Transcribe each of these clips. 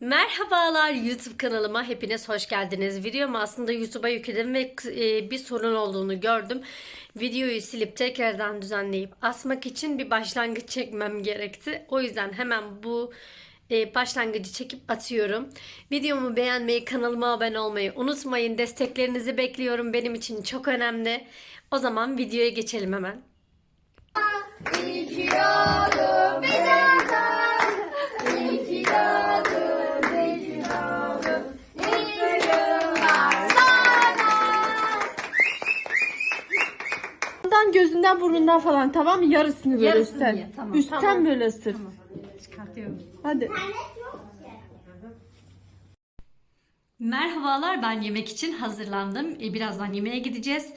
Merhabalar YouTube kanalıma hepiniz hoş geldiniz. Videomu aslında YouTube'a yükledim ve e, bir sorun olduğunu gördüm. Videoyu silip tekrardan düzenleyip asmak için bir başlangıç çekmem gerekti. O yüzden hemen bu e, başlangıcı çekip atıyorum. Videomu beğenmeyi, kanalıma abone olmayı unutmayın. Desteklerinizi bekliyorum. Benim için çok önemli. O zaman videoya geçelim hemen. Bundan gözünden burnundan falan tamam mı? Yarısını böyle Yarısını üstten. ye, tamam. Üstten Tamam. böyle ısır. Çıkartıyorum. Hadi. Merhabalar ben yemek için hazırlandım. E, birazdan yemeğe gideceğiz.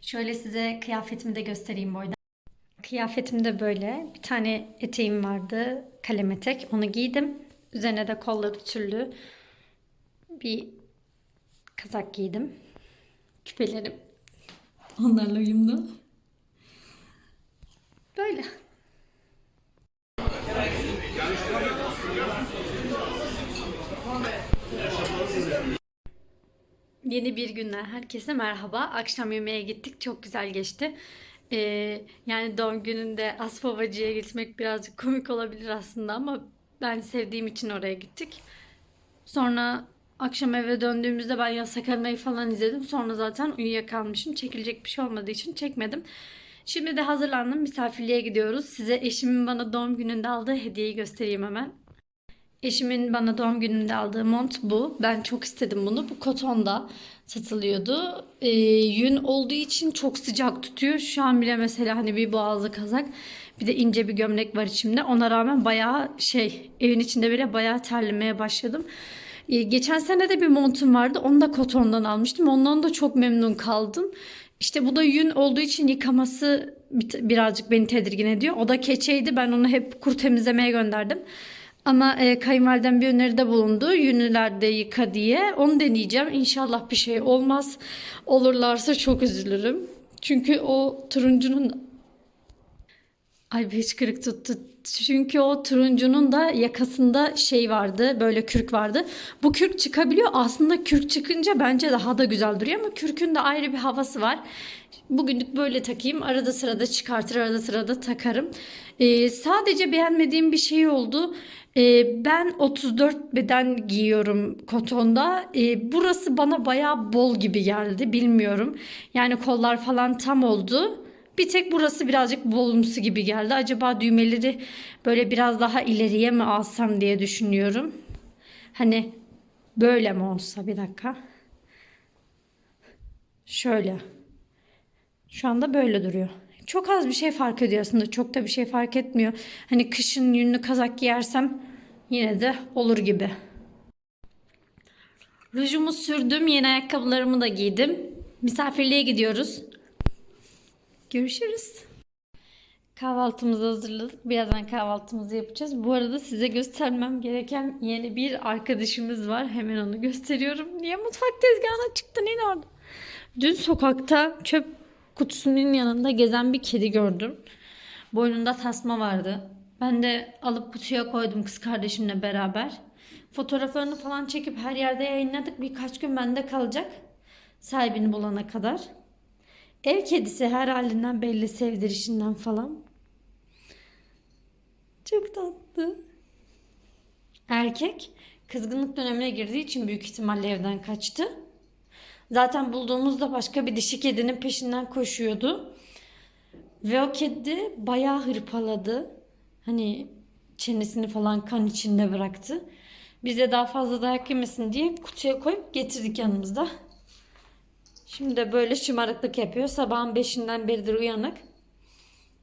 Şöyle size kıyafetimi de göstereyim boydan. Kıyafetim de böyle. Bir tane eteğim vardı. Kalem etek. Onu giydim. Üzerine de kolları tüllü bir kazak giydim. Küpelerim onlarla uyumlu. Böyle. Yeni bir günden herkese merhaba. Akşam yemeğe gittik. Çok güzel geçti. Ee, yani doğum gününde Aspavacı'ya gitmek birazcık komik olabilir aslında ama ben sevdiğim için oraya gittik. Sonra akşam eve döndüğümüzde ben Elma'yı falan izledim. Sonra zaten uyuyakalmışım. Çekilecek bir şey olmadığı için çekmedim. Şimdi de hazırlandım. Misafirliğe gidiyoruz. Size eşimin bana doğum gününde aldığı hediyeyi göstereyim hemen. Eşimin bana doğum gününde aldığı mont bu. Ben çok istedim bunu. Bu kotonda satılıyordu. Ee, yün olduğu için çok sıcak tutuyor. Şu an bile mesela hani bir boğazlı kazak bir de ince bir gömlek var içimde. Ona rağmen bayağı şey evin içinde bile bayağı terlemeye başladım. Ee, geçen sene de bir montum vardı. Onu da kotondan almıştım. Ondan da çok memnun kaldım. İşte bu da yün olduğu için yıkaması bir- birazcık beni tedirgin ediyor. O da keçeydi. Ben onu hep kur temizlemeye gönderdim. Ama e, kayınvalidem bir öneride bulundu. Yünlerde yıka diye. Onu deneyeceğim. İnşallah bir şey olmaz. Olurlarsa çok üzülürüm. Çünkü o turuncunun Ay bir hıçkırık tuttu. Çünkü o turuncunun da yakasında şey vardı. Böyle kürk vardı. Bu kürk çıkabiliyor. Aslında kürk çıkınca bence daha da güzel duruyor ama kürkün de ayrı bir havası var. Bugünlük böyle takayım. Arada sırada çıkartır, arada sırada takarım. Ee, sadece beğenmediğim bir şey oldu. Ee, ben 34 beden giyiyorum kotonda. Ee, burası bana bayağı bol gibi geldi. Bilmiyorum. Yani kollar falan tam oldu. Bir tek burası birazcık bolumsu gibi geldi. Acaba düğmeleri böyle biraz daha ileriye mi alsam diye düşünüyorum. Hani böyle mi olsa bir dakika. Şöyle. Şu anda böyle duruyor. Çok az bir şey fark ediyor aslında. Çok da bir şey fark etmiyor. Hani kışın yünlü kazak giyersem yine de olur gibi. Rujumu sürdüm. Yeni ayakkabılarımı da giydim. Misafirliğe gidiyoruz. Görüşürüz. Kahvaltımızı hazırladık. Birazdan kahvaltımızı yapacağız. Bu arada size göstermem gereken yeni bir arkadaşımız var. Hemen onu gösteriyorum. Niye mutfak tezgahına çıktın yine orada? Dün sokakta çöp kutusunun yanında gezen bir kedi gördüm. Boynunda tasma vardı. Ben de alıp kutuya koydum kız kardeşimle beraber. Fotoğraflarını falan çekip her yerde yayınladık. Birkaç gün bende kalacak. Sahibini bulana kadar. Ev kedisi her halinden belli sevdirişinden falan. Çok tatlı. Erkek kızgınlık dönemine girdiği için büyük ihtimalle evden kaçtı. Zaten bulduğumuzda başka bir dişi kedinin peşinden koşuyordu. Ve o kedi bayağı hırpaladı. Hani çenesini falan kan içinde bıraktı. Biz de daha fazla dayak yemesin diye kutuya koyup getirdik yanımızda. Şimdi de böyle şımarıklık yapıyor. Sabahın beşinden beridir uyanık.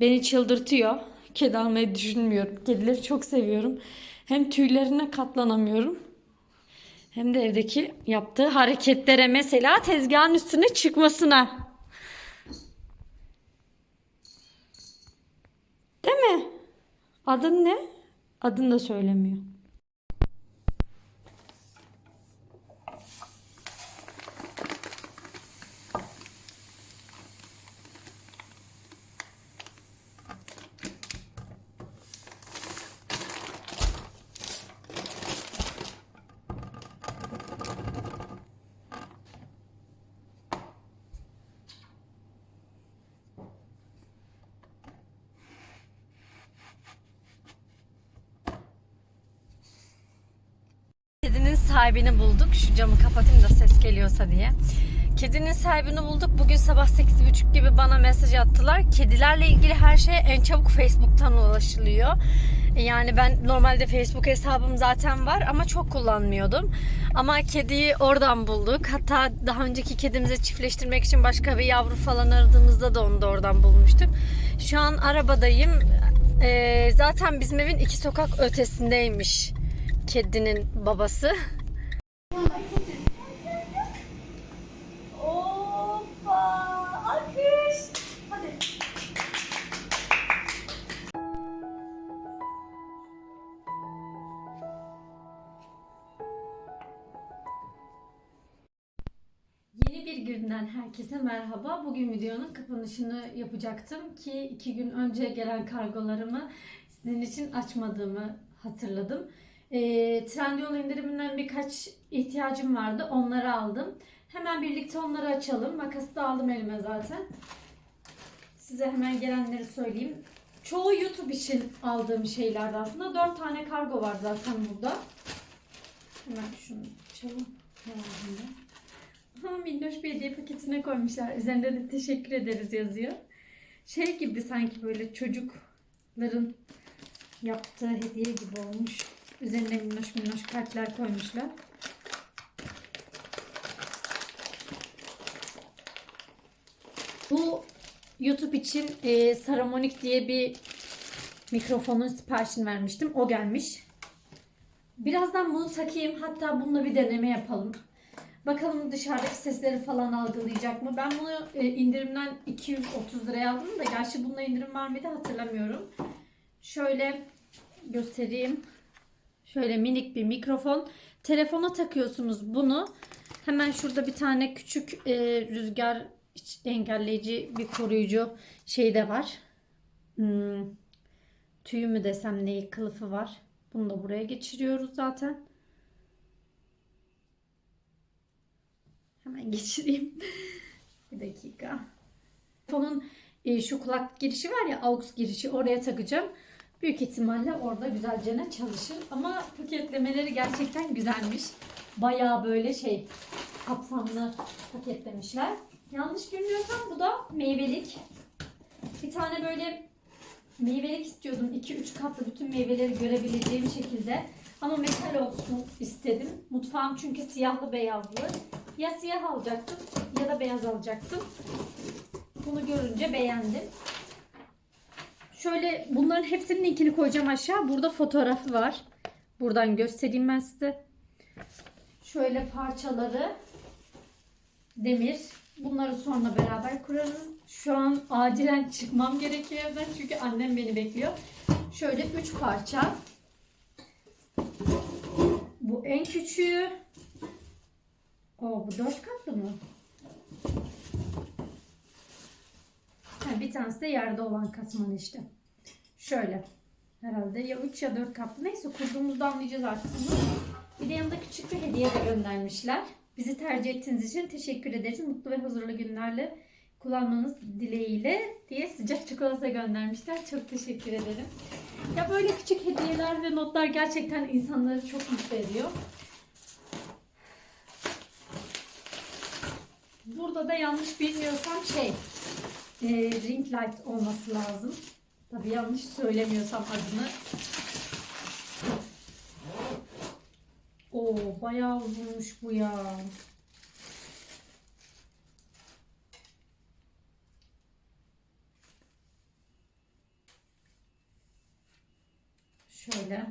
Beni çıldırtıyor. Kedi almayı düşünmüyorum. Kedileri çok seviyorum. Hem tüylerine katlanamıyorum. Hem de evdeki yaptığı hareketlere mesela tezgahın üstüne çıkmasına. Değil mi? Adın ne? Adını da söylemiyor. Sahibini bulduk. Şu camı kapatayım da ses geliyorsa diye. Kedinin sahibini bulduk. Bugün sabah 8.30 gibi bana mesaj attılar. Kedilerle ilgili her şey en çabuk Facebook'tan ulaşılıyor. Yani ben normalde Facebook hesabım zaten var ama çok kullanmıyordum. Ama kediyi oradan bulduk. Hatta daha önceki kedimizi çiftleştirmek için başka bir yavru falan aradığımızda da onu da oradan bulmuştuk. Şu an arabadayım. Ee, zaten bizim evin iki sokak ötesindeymiş kedinin babası. Yeni bir günden herkese merhaba. Bugün videonun kapanışını yapacaktım ki iki gün önce gelen kargolarımı sizin için açmadığımı hatırladım. E, Trendyol indiriminden birkaç ihtiyacım vardı. Onları aldım. Hemen birlikte onları açalım. Makası da aldım elime zaten. Size hemen gelenleri söyleyeyim. Çoğu YouTube için aldığım şeylerdi aslında. Dört tane kargo var zaten burada. Hemen şunu açalım. Herhalde. Ha minnoş bir hediye paketine koymuşlar. Üzerinde de teşekkür ederiz yazıyor. Şey gibi sanki böyle çocukların yaptığı hediye gibi olmuş. Üzerine minnoş minnoş kalpler koymuşlar. Bu YouTube için e, Saramonic diye bir mikrofonun siparişini vermiştim. O gelmiş. Birazdan bunu takayım. Hatta bununla bir deneme yapalım. Bakalım dışarıdaki sesleri falan algılayacak mı? Ben bunu e, indirimden 230 liraya aldım da gerçi bunda indirim var mıydı hatırlamıyorum. Şöyle göstereyim. Şöyle minik bir mikrofon. Telefona takıyorsunuz bunu. Hemen şurada bir tane küçük e, rüzgar engelleyici bir koruyucu şey de var. Hmm, tüyü mü desem neyi kılıfı var. Bunu da buraya geçiriyoruz zaten. Hemen geçireyim. bir dakika. Telefonun e, şu kulak girişi var ya aux girişi oraya takacağım. Büyük ihtimalle orada güzelce ne çalışır. Ama paketlemeleri gerçekten güzelmiş. Bayağı böyle şey kapsamlı paketlemişler. Yanlış bilmiyorsam bu da meyvelik. Bir tane böyle meyvelik istiyordum. 2-3 katlı bütün meyveleri görebileceğim şekilde. Ama metal olsun istedim. Mutfağım çünkü siyahlı beyazlı. Ya siyah alacaktım ya da beyaz alacaktım. Bunu görünce beğendim. Şöyle bunların hepsinin linkini koyacağım aşağı. Burada fotoğrafı var. Buradan göstereyim ben size. Şöyle parçaları demir. Bunları sonra beraber kurarız. Şu an acilen çıkmam gerekiyor evden çünkü annem beni bekliyor. Şöyle 3 parça. Bu en küçüğü. O bu 4 katlı mı? Ha, bir tanesi de yerde olan katman işte. Şöyle. Herhalde ya 3 ya 4 katlı. Neyse kurduğumuzda anlayacağız artık bunu. Bir de yanında küçük bir hediye de göndermişler. Bizi tercih ettiğiniz için teşekkür ederiz. Mutlu ve huzurlu günlerle kullanmanız dileğiyle diye sıcak çikolata göndermişler. Çok teşekkür ederim. Ya böyle küçük hediyeler ve notlar gerçekten insanları çok mutlu ediyor. Burada da yanlış bilmiyorsam şey e, ring light olması lazım. Tabii yanlış söylemiyorsam adını. Oo bayağı uzunmuş bu ya. Şöyle.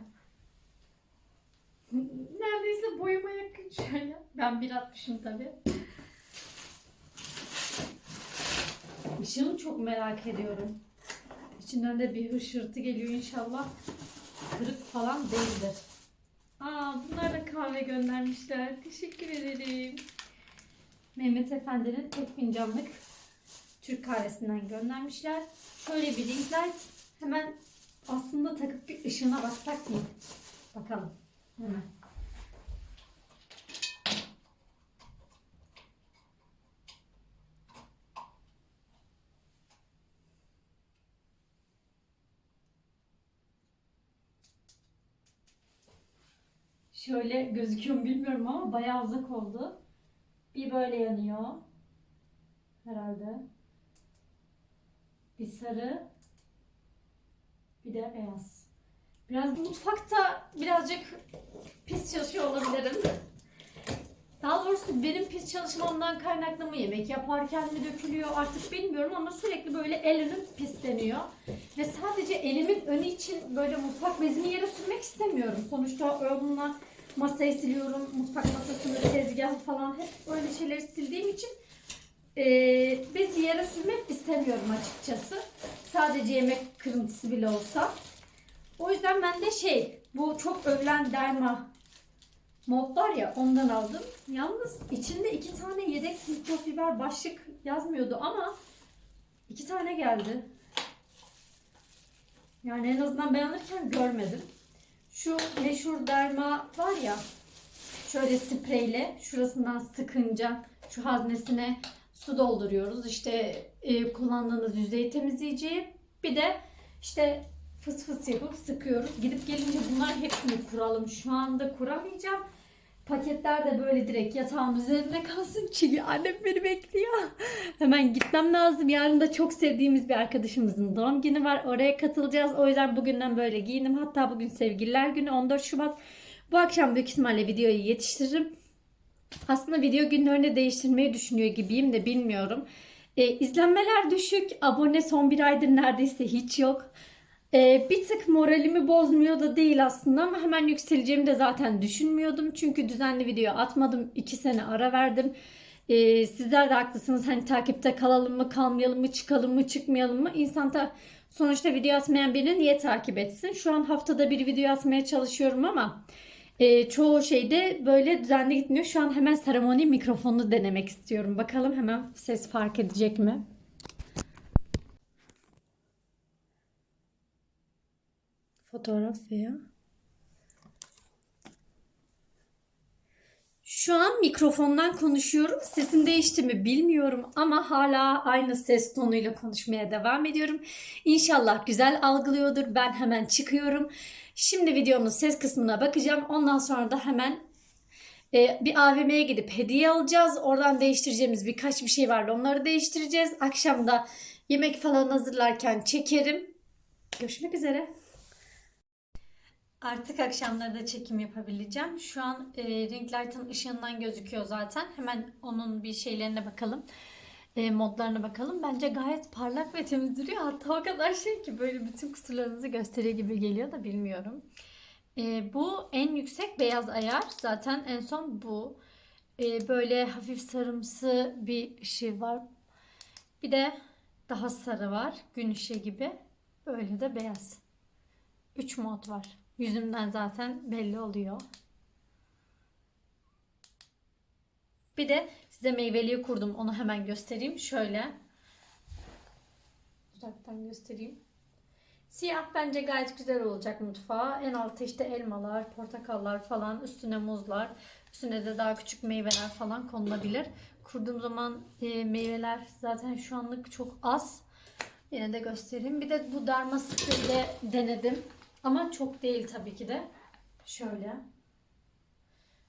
Neredeyse boyuma yakın şöyle. Ben 1.60'ım tabii. Işığını çok merak ediyorum. İçinden de bir hışırtı geliyor inşallah. Kırık falan değildir. Aa, bunlar da kahve göndermişler. Teşekkür ederim. Mehmet Efendi'nin tek fincanlık Türk kahvesinden göndermişler. Şöyle bir ring light. Hemen aslında takıp bir ışığına baksak mı? Bakalım. Hemen. Şöyle gözüküyor mu bilmiyorum ama bayağı uzak oldu. Bir böyle yanıyor. Herhalde. Bir sarı. Bir de beyaz. Biraz mutfakta birazcık pis çalışıyor olabilirim. Daha doğrusu benim pis çalışmamdan kaynaklı mı yemek yaparken mi dökülüyor artık bilmiyorum ama sürekli böyle el önüm pisleniyor. Ve sadece elimin önü için böyle mutfak bezini yere sürmek istemiyorum. Sonuçta onunla masayı siliyorum, mutfak masasını, tezgahı falan hep böyle şeyleri sildiğim için eee bezi yere sürmek istemiyorum açıkçası. Sadece yemek kırıntısı bile olsa. O yüzden ben de şey, bu çok övülen derma mod var ya ondan aldım. Yalnız içinde iki tane yedek mikrofiber başlık yazmıyordu ama iki tane geldi. Yani en azından ben alırken görmedim. Şu meşhur derma var ya şöyle spreyle şurasından sıkınca şu haznesine su dolduruyoruz. İşte e, kullandığınız yüzey temizleyici bir de işte fıs fıs yapıp sıkıyoruz. Gidip gelince bunlar hepsini kuralım. Şu anda kuramayacağım. Paketler de böyle direkt yatağın üzerine kalsın çünkü annem beni bekliyor. Hemen gitmem lazım. Yarın da çok sevdiğimiz bir arkadaşımızın doğum günü var. Oraya katılacağız. O yüzden bugünden böyle giyindim. Hatta bugün sevgililer günü 14 Şubat. Bu akşam büyük ihtimalle videoyu yetiştiririm. Aslında video günlerini değiştirmeyi düşünüyor gibiyim de bilmiyorum. E, izlenmeler düşük. Abone son bir aydır neredeyse hiç yok. E, bir tık moralimi bozmuyor da değil aslında ama hemen yükseleceğimi de zaten düşünmüyordum. Çünkü düzenli video atmadım. 2 sene ara verdim. E, sizler de haklısınız. Hani takipte kalalım mı, kalmayalım mı, çıkalım mı, çıkmayalım mı? İnsan da sonuçta video atmayan birini niye takip etsin? Şu an haftada bir video atmaya çalışıyorum ama e, çoğu şeyde böyle düzenli gitmiyor. Şu an hemen seremoni mikrofonunu denemek istiyorum. Bakalım hemen ses fark edecek mi? Fotoğraf veya Şu an mikrofondan konuşuyorum. Sesim değişti mi bilmiyorum ama hala aynı ses tonuyla konuşmaya devam ediyorum. İnşallah güzel algılıyordur. Ben hemen çıkıyorum. Şimdi videonun ses kısmına bakacağım. Ondan sonra da hemen e, bir AVM'ye gidip hediye alacağız. Oradan değiştireceğimiz birkaç bir şey vardı. Onları değiştireceğiz. Akşam da yemek falan hazırlarken çekerim. Görüşmek üzere. Artık akşamları da çekim yapabileceğim. Şu an e, ring light'ın ışığından gözüküyor zaten. Hemen onun bir şeylerine bakalım. E, modlarına bakalım. Bence gayet parlak ve temiz duruyor. Hatta o kadar şey ki böyle bütün kusurlarınızı gösteriyor gibi geliyor da bilmiyorum. E, bu en yüksek beyaz ayar. Zaten en son bu. E, böyle hafif sarımsı bir ışığı var. Bir de daha sarı var. Gün ışığı gibi. Böyle de beyaz. 3 mod var. Yüzümden zaten belli oluyor. Bir de size meyveliği kurdum. Onu hemen göstereyim. Şöyle. Uzaktan göstereyim. Siyah bence gayet güzel olacak mutfağa. En altta işte elmalar, portakallar falan. Üstüne muzlar. Üstüne de daha küçük meyveler falan konulabilir. Kurduğum zaman e, meyveler zaten şu anlık çok az. Yine de göstereyim. Bir de bu darma spreyi denedim. Ama çok değil tabii ki de. Şöyle.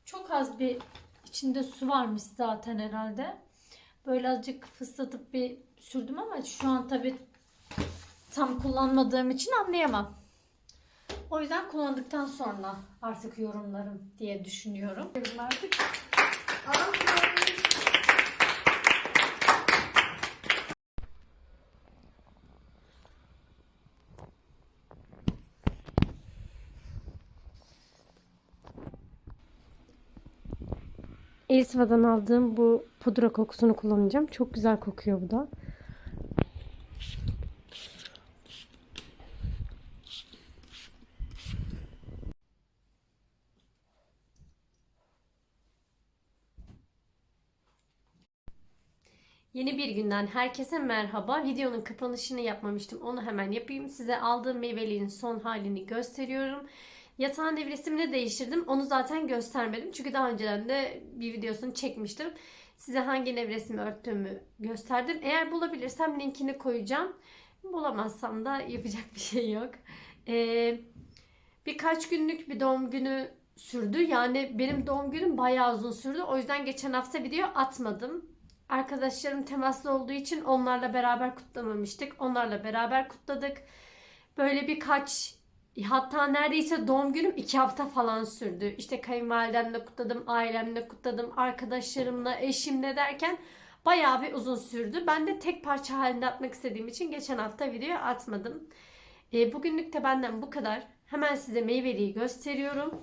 Çok az bir içinde su varmış zaten herhalde. Böyle azıcık fıslatıp bir sürdüm ama şu an tabii tam kullanmadığım için anlayamam. O yüzden kullandıktan sonra artık yorumlarım diye düşünüyorum. Artık Elsiva'dan aldığım bu pudra kokusunu kullanacağım. Çok güzel kokuyor bu da. Yeni bir günden herkese merhaba. Videonun kapanışını yapmamıştım. Onu hemen yapayım. Size aldığım meyveliğin son halini gösteriyorum. Yatağın nevresimini değiştirdim. Onu zaten göstermedim. Çünkü daha önceden de bir videosunu çekmiştim. Size hangi nevresimi örttüğümü gösterdim. Eğer bulabilirsem linkini koyacağım. Bulamazsam da yapacak bir şey yok. Ee, birkaç günlük bir doğum günü sürdü. Yani benim doğum günüm bayağı uzun sürdü. O yüzden geçen hafta video atmadım. Arkadaşlarım temaslı olduğu için onlarla beraber kutlamamıştık. Onlarla beraber kutladık. Böyle birkaç hatta neredeyse doğum günüm iki hafta falan sürdü. İşte kayınvalidemle kutladım, ailemle kutladım, arkadaşlarımla, eşimle derken bayağı bir uzun sürdü. Ben de tek parça halinde atmak istediğim için geçen hafta video atmadım. E, bugünlük de benden bu kadar. Hemen size meyveliği gösteriyorum.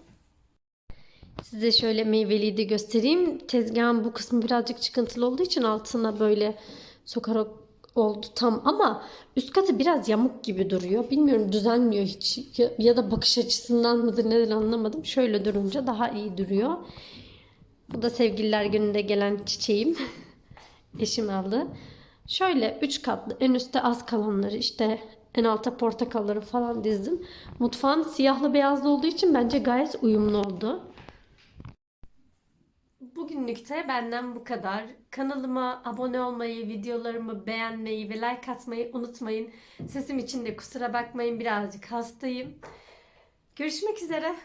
Size şöyle meyveliği de göstereyim. Tezgahın bu kısmı birazcık çıkıntılı olduğu için altına böyle sokarak oldu tam ama üst katı biraz yamuk gibi duruyor. Bilmiyorum düzenliyor hiç ya, ya da bakış açısından mıdır neden anlamadım. Şöyle durunca daha iyi duruyor. Bu da sevgililer gününde gelen çiçeğim. Eşim aldı. Şöyle üç katlı en üstte az kalanları işte en alta portakalları falan dizdim. Mutfağın siyahlı beyazlı olduğu için bence gayet uyumlu oldu. Bugünlük de benden bu kadar. Kanalıma abone olmayı, videolarımı beğenmeyi ve like atmayı unutmayın. Sesim için de kusura bakmayın birazcık hastayım. Görüşmek üzere.